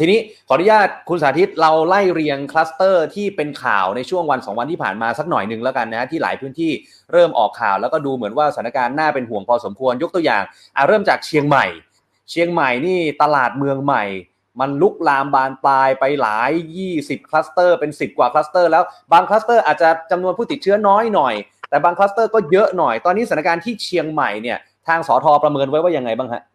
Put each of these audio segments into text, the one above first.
ทีนี้ขออนุญาตคุณสาธิตเราไล่เรียงคลัสเตอร์ที่เป็นข่าวในช่วงวันสองวันที่ผ่านมาสักหน่อยหนึ่งแล้วกันนะที่หลายพื้นที่เริ่มออกข่าว แล้วก็ดูเหมือนว่าสถานการณ์น่าเป็นห่วงพอสมควรยกตัวอย่างอะเริ่มจากเชียงใหม่ เชียงใหม่นี่ตลาดเมืองใหม่ มันลุกลามบานปลายไปหลาย 20 คลัสเตอร์เป็น 10 กว่าคลัสเตอร์แล้วบางคลัสเตอร์อาจจะจำนวนผู้ติดเชื้อน้อยหน่อย แต่บางคลัสเตอร์ก็เยอะหน่อยตอนนี้สถานการณ์ที่เชียงใหม่เนี่ยทางสอทอประเมินไว้ว่ายังไงบ้างฮะ เอ่อ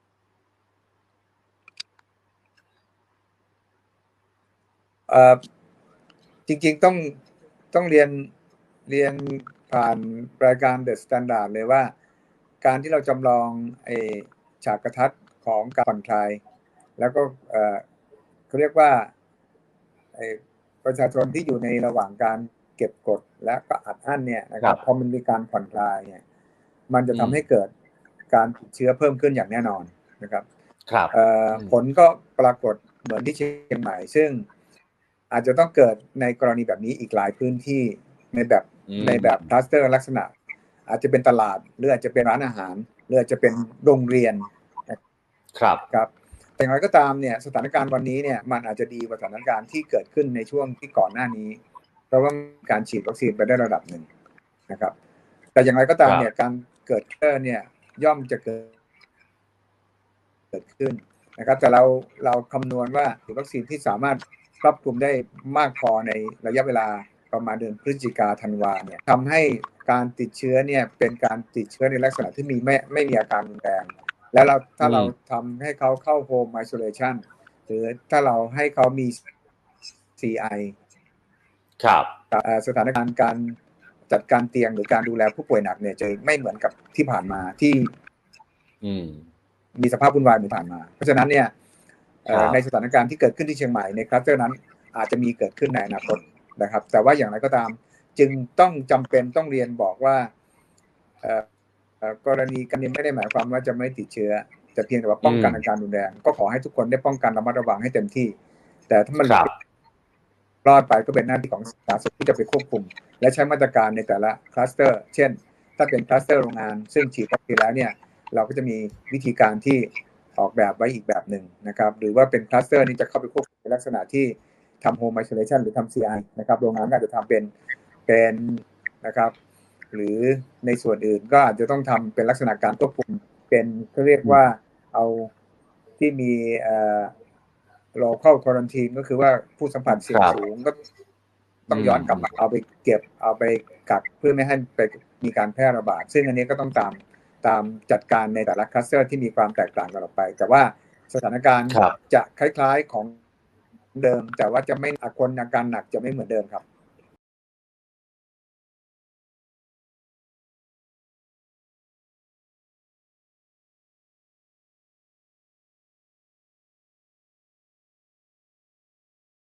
จริงๆต้องต้องเรียนเรียนผ่านรายการ The Standard เลยว่า การที่เราจำลองไอ้ฉากกระทัดของการผ่อนคลาย แล้วก็เอ่อเขาเรียกว่าไอ้ประชาชนที่อยู่ในระหว่างการเก็บกดและก็อัดอั้นเนี่ยนะครัครับบพอมันมีการผ่อนคลายเนี่ย มันจะอืทำมให้เกิดการติดเชื้อเพิ่มขึ้นอย่างแน่นอนนะครับ ครับเอ่ออืมผลก็ปรากฏเหมือนที่เชียงใหม่ ซึ่ง อาจจะต้องเกิดในกรณีแบบนี้อีกหลายพื้นที่ในแบบอืมในแบบคลัสเตอร์ลักษณะ อาจจะเป็นตลาดหรืออาจจะเป็นร้านอาหารหรืออาจจะเป็นโรงเรียนครับครับแต่อย่างไรก็ตามเนี่ยสถานการณ์วันนี้เนี่ยมันอาจจะดีกว่าสถานการณ์ที่เกิดขึ้นในช่วงที่ก่อนหน้านี้ เพราะว่าการฉีดวัคซีนไปได้ระดับหนึ่งนะครับ แต่อย่างไรก็ตามเนี่ยการเกิดเคอร์เนี่ยย่อมจะเกิดเกิดขึ้นนะครับ แต่เราเราคำนวณว่าวัคซีนที่สามารถ ครอบคลุมได้มากพอในระยะเวลาประมาณเดือนพฤศจิกาธันวาเนี่ยทำให้การติดเชื้อเนี่ยเป็นการติดเชื้อในลักษณะที่มีไม่ไม่มีอาการรุนแรงแล้วเราถ้าอืมเราทำให้เขาเข้าโฮมไอโซเลชันหรือถ้าเราให้เขามี CI ครับเอ่อสถานการณ์การจัดการเตียงหรือการดูแลผู้ป่วยหนักเนี่ยจะไม่เหมือนกับที่ผ่านมาที่ อืมมีสภาพวุ่นวายเหมือนผ่านมา เพราะฉะนั้นเนี่ยเอ่อครับ ในสถานการณ์ที่เกิดขึ้นที่เชียงใหม่ในคลัสเตอร์นั้นอาจจะมีเกิดขึ้นในอนาคตนะครับ แต่ว่าอย่างไรก็ตามจึงต้องจำเป็นต้องเรียนบอกว่าเอ่อเอ่อกรณีกันนี้ไม่ได้หมายความว่าจะไม่ติดเชื้อ แต่เพียงแต่ว่าป้องกันอืมอาการรุนแรงก็ขอให้ทุกคนได้ป้องกันระมัดระวังให้เต็มที่ แต่ถ้ามันครับรอดไปก็เป็นหน้าที่ของสาธารณสุขที่จะไปควบคุม และใช้มาตรการในแต่ละคลัสเตอร์ เช่น ถ้าเป็นคลัสเตอร์โรงงาน ซึ่งฉีดวัคซีนแล้วเนี่ย เราก็จะมีวิธีการที่ ออกแบบไว้อีกแบบหนึ่งนะครับ หรือว่าเป็นคลัสเตอร์นี้จะเข้าไปควบคุมในลักษณะที่ทำโฮมไอโซเลชันหรือทำ CI นะครับโรงงานก็อาจจะทำเป็นเป็นนะครับ หรือในส่วนอื่นก็อาจจะต้องทำเป็นลักษณะการควบคุมเป็นเขาเรียกว่าเอาที่มีเอ่อ local quarantine ก็คือว่าผู้สัมผัสเสี่ยงครับสูงก็ต้องย้อนกลับมาเอาไปเก็บเอาไปกักเพื่อไม่ให้ไปมีการแพร่ระบาด ซึ่งอันนี้ก็ต้องตาม ตามจัดการในแต่ละคลัสเตอร์ที่มีความแตกต่างกันออกไป แต่ว่าสถานการณ์ครับจะคล้ายๆของเดิม แต่ว่าจะไม่อาคนอาการหนักจะไม่เหมือนเดิมครับ